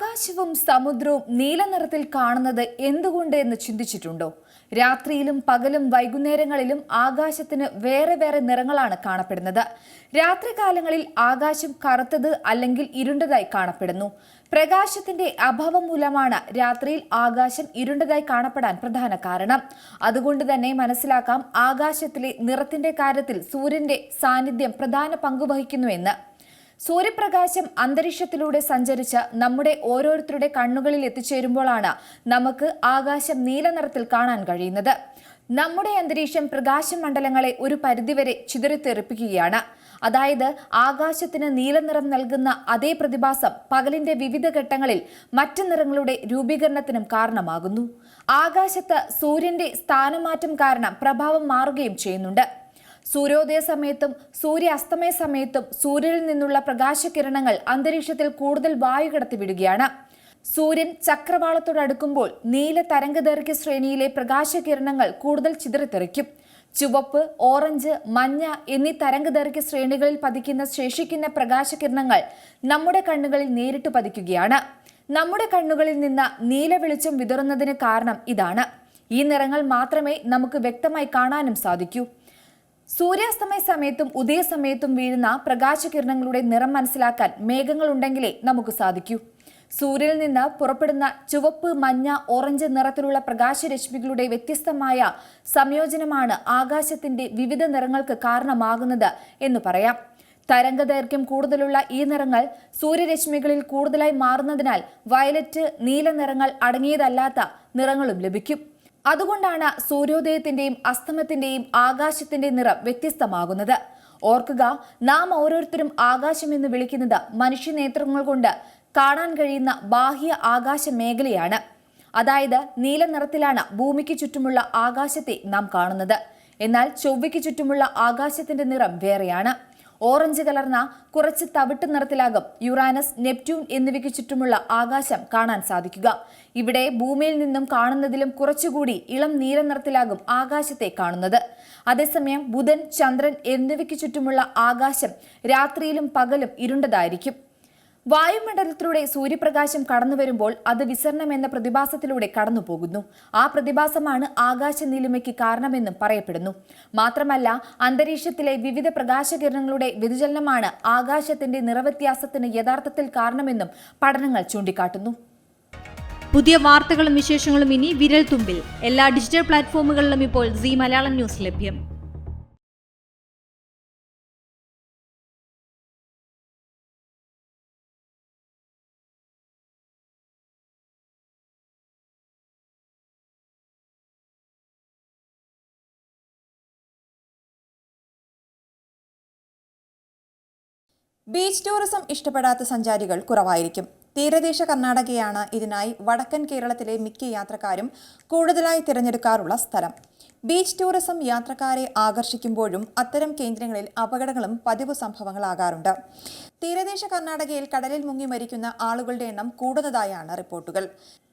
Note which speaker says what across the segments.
Speaker 1: ആകാശവും സമുദ്രവും നീല നിറത്തിൽ കാണുന്നത് എന്തുകൊണ്ട് എന്ന് ചിന്തിച്ചിട്ടുണ്ടോ? രാത്രിയിലും പകലും വൈകുന്നേരങ്ങളിലും ആകാശത്തിന് വേറെ വേറെ നിറങ്ങളാണ് കാണപ്പെടുന്നത്. രാത്രികാലങ്ങളിൽ ആകാശം കറുത്തത് അല്ലെങ്കിൽ ഇരുണ്ടതായി കാണപ്പെടുന്നു. പ്രകാശത്തിന്റെ അഭാവം മൂലമാണ് രാത്രിയിൽ ആകാശം ഇരുണ്ടതായി കാണപ്പെടാൻ പ്രധാന കാരണം. അതുകൊണ്ട് തന്നെ മനസ്സിലാക്കാം ആകാശത്തിലെ നിറത്തിന്റെ കാര്യത്തിൽ സൂര്യന്റെ സാന്നിധ്യം പ്രധാന പങ്കുവഹിക്കുന്നുവെന്ന് സൂര്യപ്രകാശം അന്തരീക്ഷത്തിലൂടെ സഞ്ചരിച്ച് നമ്മുടെ ഓരോരുത്തരുടെ കണ്ണുകളിൽ എത്തിച്ചേരുമ്പോഴാണ് നമുക്ക് ആകാശം നീല നിറത്തിൽ കാണാൻ കഴിയുന്നത്. നമ്മുടെ അന്തരീക്ഷം പ്രകാശ മണ്ഡലങ്ങളെ ഒരു പരിധിവരെ ചിതറിത്തെറിപ്പിക്കുകയാണ്. അതായത് ആകാശത്തിന് നീലനിറം നൽകുന്ന അതേ പ്രതിഭാസം പകലിന്റെ വിവിധ ഘട്ടങ്ങളിൽ മറ്റു നിറങ്ങളുടെ രൂപീകരണത്തിനും കാരണമാകുന്നു. ആകാശത്ത് സൂര്യന്റെ സ്ഥാനമാറ്റം കാരണം പ്രഭാവം മാറുകയും ചെയ്യുന്നുണ്ട്. സൂര്യോദയ സമയത്തും സൂര്യ അസ്തമയ സമയത്തും സൂര്യനിൽ നിന്നുള്ള പ്രകാശകിരണങ്ങൾ അന്തരീക്ഷത്തിൽ കൂടുതൽ വായു കടത്തിവിടുകയാണ്. സൂര്യൻ ചക്രവാളത്തോടടുക്കുമ്പോൾ നീല തരംഗദൈർഘ്യ ശ്രേണിയിലെ പ്രകാശകിരണങ്ങൾ കൂടുതൽ ചിതറിത്തെറിക്കും. ചുവപ്പ് ഓറഞ്ച് മഞ്ഞ എന്നീ തരംഗദൈർഘ്യ ശ്രേണികളിൽ പതിക്കുന്ന ശേഷിക്കുന്ന പ്രകാശകിരണങ്ങൾ നമ്മുടെ കണ്ണുകളിൽ നേരിട്ട് പതിക്കുകയാണ്. നമ്മുടെ കണ്ണുകളിൽ നിന്ന് നീല വെളിച്ചം വിതറുന്നതിന് കാരണം ഇതാണ്. ഈ നിറങ്ങൾ മാത്രമേ നമുക്ക് വ്യക്തമായി കാണാനും സാധിക്കൂ. സൂര്യാസ്തമയ സമയത്തും ഉദയസമയത്തും വീഴുന്ന പ്രകാശകിരണങ്ങളുടെ നിറം മനസ്സിലാക്കാൻ മേഘങ്ങളുണ്ടെങ്കിലേ നമുക്ക് സാധിക്കൂ. സൂര്യനിൽ നിന്ന് പുറപ്പെടുന്ന ചുവപ്പ് മഞ്ഞ ഓറഞ്ച് നിറത്തിലുള്ള പ്രകാശരശ്മികളുടെ വ്യത്യസ്തമായ സംയോജനമാണ് ആകാശത്തിന്റെ വിവിധ നിറങ്ങൾക്ക് കാരണമാകുന്നത് എന്ന് പറയാം. തരംഗദൈർഘ്യം കൂടുതലുള്ള ഈ നിറങ്ങൾ സൂര്യരശ്മികളിൽ കൂടുതലായി മാറുന്നതിനാൽ വയലറ്റ് നീല നിറങ്ങൾ അടങ്ങിയതല്ലാത്ത നിറങ്ങളും ലഭിക്കും. അതുകൊണ്ടാണ് സൂര്യോദയത്തിന്റെയും അസ്തമത്തിന്റെയും ആകാശത്തിന്റെ നിറം വ്യത്യസ്തമാകുന്നത്. ഓർക്കുക നാം ഓരോരുത്തരും ആകാശം എന്ന് വിളിക്കുന്നത് മനുഷ്യനേത്രങ്ങൾ കൊണ്ട് കാണാൻ കഴിയുന്ന ബാഹ്യ ആകാശ മേഖലയാണ്. അതായത് നീല നിറത്തിലാണ് ഭൂമിക്ക് ചുറ്റുമുള്ള ആകാശത്തെ നാം കാണുന്നത്. എന്നാൽ ചൊവ്വയ്ക്ക് ചുറ്റുമുള്ള ആകാശത്തിന്റെ നിറം വേറെയാണ്. ഓറഞ്ച് കലർന്ന കുറച്ച് തവിട്ട് നിറത്തിലാകും യുറാനസ് നെപ്റ്റ്യൂൺ എന്നിവയ്ക്ക് ചുറ്റുമുള്ള ആകാശം കാണാൻ സാധിക്കുക. ഇവിടെ ഭൂമിയിൽ നിന്നും കാണുന്നതിലും കുറച്ചുകൂടി ഇളം നീല നിറത്തിലാകും ആകാശത്തെ കാണുന്നത്. അതേസമയം ബുധൻ ചന്ദ്രൻ എന്നിവയ്ക്ക് ചുറ്റുമുള്ള ആകാശം രാത്രിയിലും പകലും ഇരുണ്ടതായിരിക്കും. വായുമണ്ഡലത്തിലൂടെ സൂര്യപ്രകാശം കടന്നു വരുമ്പോൾ അത് വിസരണം എന്ന പ്രതിഭാസത്തിലൂടെ കടന്നു പോകുന്നു. ആ പ്രതിഭാസമാണ് ആകാശ നീലിമയ്ക്ക് കാരണമെന്നും പറയപ്പെടുന്നു. മാത്രമല്ല അന്തരീക്ഷത്തിലെ വിവിധ പ്രകാശകിരണങ്ങളുടെ വ്യതിചലനമാണ് ആകാശത്തിന്റെ നിറവ്യത്യാസത്തിന് യഥാർത്ഥത്തിൽ കാരണമെന്നും പഠനങ്ങൾ ചൂണ്ടിക്കാട്ടുന്നു.
Speaker 2: പുതിയ വാർത്തകളും വിശേഷങ്ങളും ഇനി വിരൽ തുമ്പിൽ എല്ലാ ഡിജിറ്റൽ പ്ലാറ്റ്ഫോമുകളിലും ഇപ്പോൾ സി മലയാളം ന്യൂസ് ലഭ്യം.
Speaker 3: ബീച്ച് ടൂറിസം ഇഷ്ടപ്പെടാത്ത സഞ്ചാരികൾ കുറവായിരിക്കും. തീരദേശ കർണാടകയാണ് ഇതിനായി വടക്കൻ കേരളത്തിലെ മിക്ക യാത്രക്കാരും കൂടുതലായി തിരഞ്ഞെടുക്കാറുള്ള സ്ഥലം. ബീച്ച് ടൂറിസം യാത്രക്കാരെ ആകർഷിക്കുമ്പോഴും അത്തരം കേന്ദ്രങ്ങളിൽ അപകടങ്ങളും പതിവ് സംഭവങ്ങളാകാറുണ്ട്. തീരദേശ കർണാടകയിൽ കടലിൽ മുങ്ങി മരിക്കുന്ന ആളുകളുടെ എണ്ണം കൂടുന്നതായാണ് റിപ്പോർട്ടുകൾ.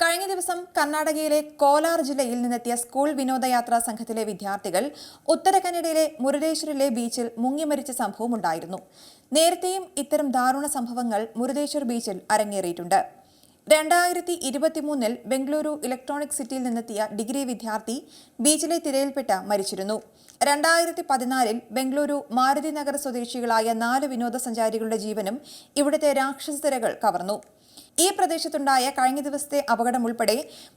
Speaker 3: കഴിഞ്ഞ ദിവസം കർണാടകയിലെ കോലാർ ജില്ലയിൽ നിന്നെത്തിയ സ്കൂൾ വിനോദയാത്രാ സംഘത്തിലെ വിദ്യാർത്ഥികൾ ഉത്തര കന്നഡയിലെ മുരുടേശ്വരിലെ ബീച്ചിൽ മുങ്ങിമരിച്ച സംഭവം ഉണ്ടായിരുന്നു. നേരത്തെയും ഇത്തരം ദാരുണ സംഭവങ്ങൾ മുരുടേശ്വർ ബീച്ചിൽ അരങ്ങേറിയിട്ടുണ്ട്. രണ്ടായിരത്തി ഇരുപത്തിമൂന്നിൽ ബംഗളൂരു ഇലക്ട്രോണിക് സിറ്റിയിൽ നിന്നെത്തിയ ഡിഗ്രി വിദ്യാർത്ഥി ബീച്ചിലെ തിരയിൽപ്പെട്ട് മരിച്ചിരുന്നു. രണ്ടായിരത്തി പതിനാലിൽ ബംഗളൂരു മാരുതി നഗർ സ്വദേശികളായ നാല് വിനോദസഞ്ചാരികളുടെ ജീവനും ഇവിടുത്തെ രാക്ഷസ തിരകൾ കവർന്നു. ഈ പ്രദേശത്തുണ്ടായ കഴിഞ്ഞ ദിവസത്തെ അപകടം ഉൾപ്പെടെ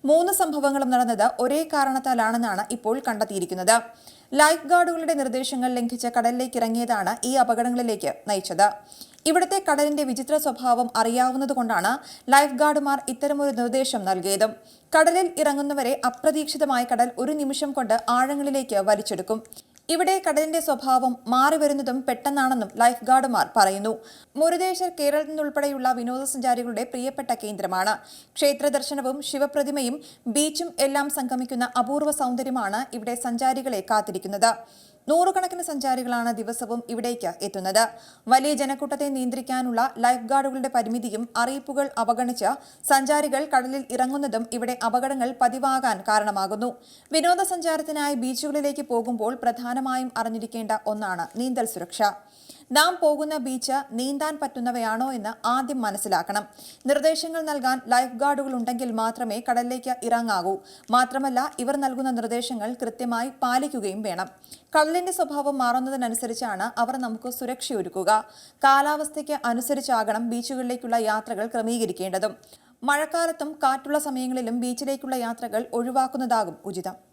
Speaker 3: മൂന്ന് സംഭവങ്ങളും നടന്നത് ഒരേ കാരണത്താലാണെന്നാണ് ഇപ്പോൾ കണ്ടെത്തിയിരിക്കുന്നത്. ലൈഫ് ഗാർഡുകളുടെ നിർദ്ദേശങ്ങൾ ലംഘിച്ച് കടലിലേക്ക് ഇറങ്ങിയതാണ് ഈ അപകടങ്ങളിലേക്ക് നയിച്ചത്. ഇവിടുത്തെ കടലിന്റെ വിചിത്ര സ്വഭാവം അറിയാവുന്നതുകൊണ്ടാണ് ലൈഫ് ഗാർഡുമാർ ഇത്തരമൊരു നിർദ്ദേശം നൽകിയതും. കടലിൽ ഇറങ്ങുന്നവരെ അപ്രതീക്ഷിതമായി കടൽ ഒരു നിമിഷം കൊണ്ട് ആഴങ്ങളിലേക്ക് വലിച്ചെടുക്കും. ഇവിടെ കടലിന്റെ സ്വഭാവം മാറി വരുന്നതും പെട്ടെന്നാണെന്നും ലൈഫ് ഗാർഡുമാർ പറയുന്നു. മുരുദേശ്വർ കേരളത്തിൽ നിന്നുൾപ്പെടെയുള്ള വിനോദസഞ്ചാരികളുടെ പ്രിയപ്പെട്ട കേന്ദ്രമാണ്. ക്ഷേത്ര ദർശനവും ശിവപ്രതിമയും ബീച്ചും എല്ലാം സംഗമിക്കുന്ന അപൂർവ സൗന്ദര്യമാണ് ഇവിടെ സഞ്ചാരികളെ കാത്തിരിക്കുന്നത്. നൂറുകണക്കിന് സഞ്ചാരികളാണ് ദിവസവും ഇവിടേക്ക് എത്തുന്നത്. വലിയ ജനക്കൂട്ടത്തെ നിയന്ത്രിക്കാനുള്ള ലൈഫ് ഗാർഡുകളുടെ പരിമിതിയും അറിയിപ്പുകൾ അവഗണിച്ച് സഞ്ചാരികൾ കടലിൽ ഇറങ്ങുന്നതും ഇവിടെ അപകടങ്ങൾ പതിവാകാൻ കാരണമാകുന്നു. വിനോദസഞ്ചാരത്തിനായി ബീച്ചുകളിലേക്ക് പോകുമ്പോൾ പ്രധാനമായും അറിഞ്ഞിരിക്കേണ്ട ഒന്നാണ് നീന്തൽ സുരക്ഷ. നാം പോകുന്ന ബീച്ച് നീന്താൻ പറ്റുന്നവയാണോ എന്ന് ആദ്യം മനസ്സിലാക്കണം. നിർദ്ദേശങ്ങൾ നൽകാൻ ലൈഫ് ഗാർഡുകൾ ഉണ്ടെങ്കിൽ മാത്രമേ കടലിലേക്ക് ഇറങ്ങാകൂ മാത്രമല്ല ഇവർ നൽകുന്ന നിർദ്ദേശങ്ങൾ കൃത്യമായി പാലിക്കുകയും വേണം. കടലിന്റെ സ്വഭാവം മാറുന്നതിനനുസരിച്ചാണ് അവർ നമുക്ക് സുരക്ഷയൊരുക്കുക. കാലാവസ്ഥയ്ക്ക് അനുസരിച്ചാകണം ബീച്ചുകളിലേക്കുള്ള യാത്രകൾ ക്രമീകരിക്കേണ്ടതും. മഴക്കാലത്തും കാറ്റുള്ള സമയങ്ങളിലും ബീച്ചിലേക്കുള്ള യാത്രകൾ ഒഴിവാക്കുന്നതാകും ഉചിതം.